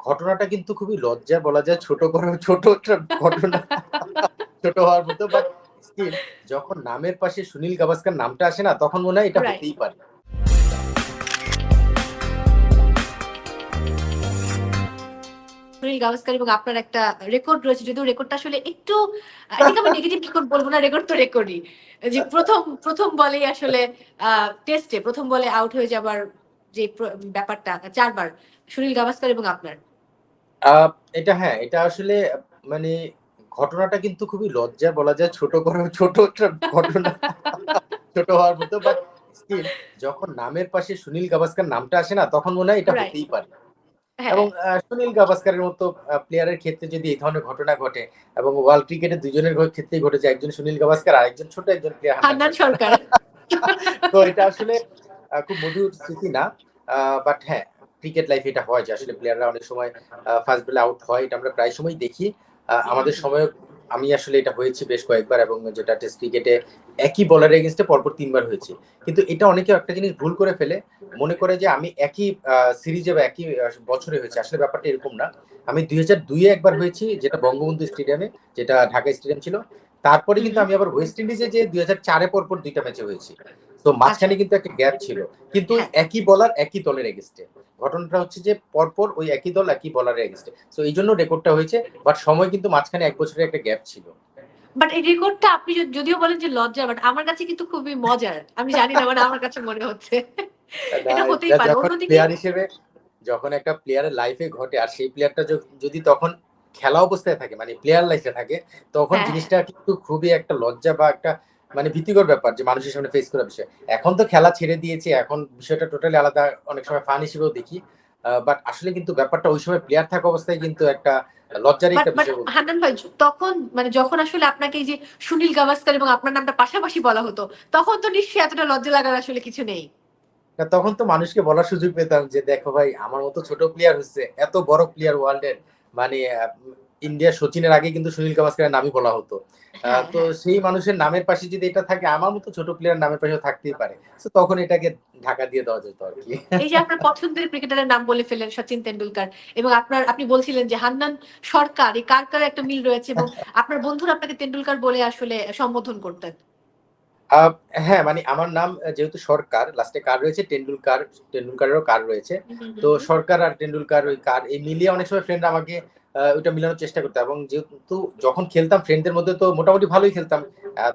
ঘটনাটা কিন্তু খুবই লজ্জা বলা যায় ছোট করে ছোট একটা ঘটনা। ছোট হওয়ার মতো বাট যখন নামের পাশে সুনীল গাভাস্কার নামটা আসে না তখন মনে হয় এটা হতেই পারে। সুনীল গাভাস্কার এবং আপনার একটা রেকর্ড রয়েছে যদিও রেকর্ডটা আসলে একটু এদিকে আমি নেগেটিভ রেকর্ড বলব না রেকর্ড তো রেকর্ডই যে প্রথম প্রথম বলেই আসলে টেস্টে প্রথম বলে আউট হয়ে যাবার যে ব্যাপারটা চারবার সুনীল গাভাস্কার এবং আপনার? এটা হ্যাঁ এটা আসলে মানে ঘটনাটা কিন্তু খুবই লজ্জার বলা যায় ছোট করে ছোট একটা ঘটনা ছোট হওয়ার মতো বাট যখন নামের পাশে সুনীল গাভাস্কার নামটা আসে না তখন মনে হয় এটা. হতেই পারে। হ্যাঁ। এবং সুনীল গাভাস্কারের মতো প্লেয়ারের ক্ষেত্রে যদি এই ধরনের ঘটনা ঘটে এবং ওয়ার্ল্ড ক্রিকেটে দুজনের ক্ষেত্রেই ঘটেছে একজন সুনীল গাভাস্কার আর একজন ছোট একজন প্লেয়ার হান্নান সরকার। তো এটা আসলে খুব মধুর স্মৃতি না। বাট হ্যাঁ ক্রিকেট লাইফ এটা হয় যে আসলে প্লেয়াররা অনেক সময় ফার্স্ট বলে আউট হয়, এটা আমরা প্রায় সময় দেখি। আমাদের সময় আমি আসলে এটা হয়েছে বেশ কয়েকবার এবং যেটা টেস্ট ক্রিকেটে একই বলার এগেনস্টে পরপর তিনবার হয়েছে। কিন্তু এটা অনেকে একটা জিনিস ভুল করে ফেলে। মনে করে যে আমি একই সিরিজে বা একই বছরে হয়েছে, আসলে ব্যাপারটা এরকম না। আমি দুই হাজার দুইয়ে একবার হয়েছি, যেটা বঙ্গবন্ধু স্টেডিয়ামে যেটা ঢাকা স্টেডিয়াম ছিল। তারপরে কিন্তু আমি আবার ওয়েস্ট ইন্ডিজে যে দুই হাজার চারে পরপর দুইটা ম্যাচে হয়েছি। তো মাঝখানে কিন্তু একটা গ্যাপ ছিল। কিন্তু হ্যাঁ। একই বলার একই দলের এগেস্টে ঘটনাটা হচ্ছে যে পরপর ওই একই দল একই বলারের এগেস্টে তো এই জন্য রেকর্ডটা হয়েছে বাট সময় কিন্তু মাঝখানে এক বছরের একটা গ্যাপ ছিল। বাট এই রেকর্ডটা আপনি যদি- যদিও বলেন যে লজ্জা বাট আমার কাছে কিন্তু খুবই মজার। আমি জানি না মানে আমার কাছে মনে হচ্ছে। এটা হতেই পারে। যখন অন্যদিকে প্লেয়ার হিসেবে যখন একটা প্লেয়ারের লাইফে ঘটে আর সেই প্লেয়ারটা যদি তখন খেলা অবস্থায় থাকে মানে প্লেয়ার লাইফে থাকে তখন হ্যাঁ। জিনিসটা কিন্তু খুবই একটা লজ্জা বা একটা মানে ভীতিকর ব্যাপার যে মানুষের সামনে ফেস করার বিষয়। এখন তো খেলা ছেড়ে দিয়েছে এখন বিষয়টা টোটালি আলাদা অনেক সময় ফান হিসেবেও দেখি। বাট আসলে কিন্তু ব্যাপারটা ওই সময় প্লেয়ার থাকা অবস্থায় কিন্তু একটা লজ্জারই একটা বিষয় হান্নান ভাই তখন মানে যখন আসলে আপনাকে এই যে সুনীল গাভাস্কার এবং আপনার নামটা পাশাপাশি বলা হতো তখন তো নিশ্চয়ই এতটা লজ্জা লাগার আসলে কিছু নেই। তখন তো মানুষকে বলার সুযোগ পেতাম যে দেখো ভাই আমার মতো ছোট প্লেয়ার হচ্ছে এত বড় প্লেয়ার ওয়ার্ল্ডের মানে ইন্ডিয়া সচিনের আগে কিন্তু সুনীল গাভাস্কারের নামই বলা হতো। হ্যাঁ, তো সেই মানুষের নামের পাশে যদি এটা থাকে আমার মতো ছোট প্লেয়ার নামের পাশে থাকতেই পারে। তো তখন এটাকে ঢাকা দিয়ে দেওয়া যেত আর কি। এই যে আপনার পছন্দের ক্রিকেটারের নাম বলে ফেলেন সচিন তেন্ডুলকার এবং আপনার আপনি বলছিলেন যে হান্নান সরকার এই কার কার একটা মিল রয়েছে এবং আপনার বন্ধুরা আপনাকে তেন্ডুলকার বলে আসলে সম্বোধন করতেন? হ্যাঁ মানে আমার নাম যেহেতু সরকার লাস্টে কার রয়েছে? টেন্ডুলকার টেন্ডুলকারেরও কার রয়েছে। তো সরকার আর টেন্ডুলকার ওই কার এই মিলিয়ে অনেক সময় ফ্রেন্ড আমাকে ওইটা মিলানোর চেষ্টা করতো। এবং যেহেতু যখন খেলতাম ফ্রেন্ডদের মধ্যে তো মোটামুটি ভালোই খেলতাম।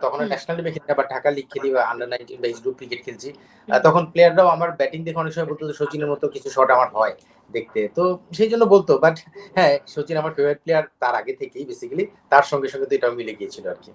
তখন। ন্যাশনাল টিমে খেলি বা ঢাকা লিগ খেলি বা আন্ডার নাইনটিন বা গ্রুপ ক্রিকেট খেলছি। তখন প্লেয়াররাও আমার ব্যাটিং দেখে অনেক সময় বলতো সচিনের মতো কিছু শট আমার হয় দেখতে। তো সেই জন্য বলতো বাট হ্যাঁ সচিন আমার ফেভারিট প্লেয়ার তার আগে থেকেই বেসিক্যালি তার সঙ্গে সঙ্গে তো এটাও মিলে গিয়েছিল আর কি।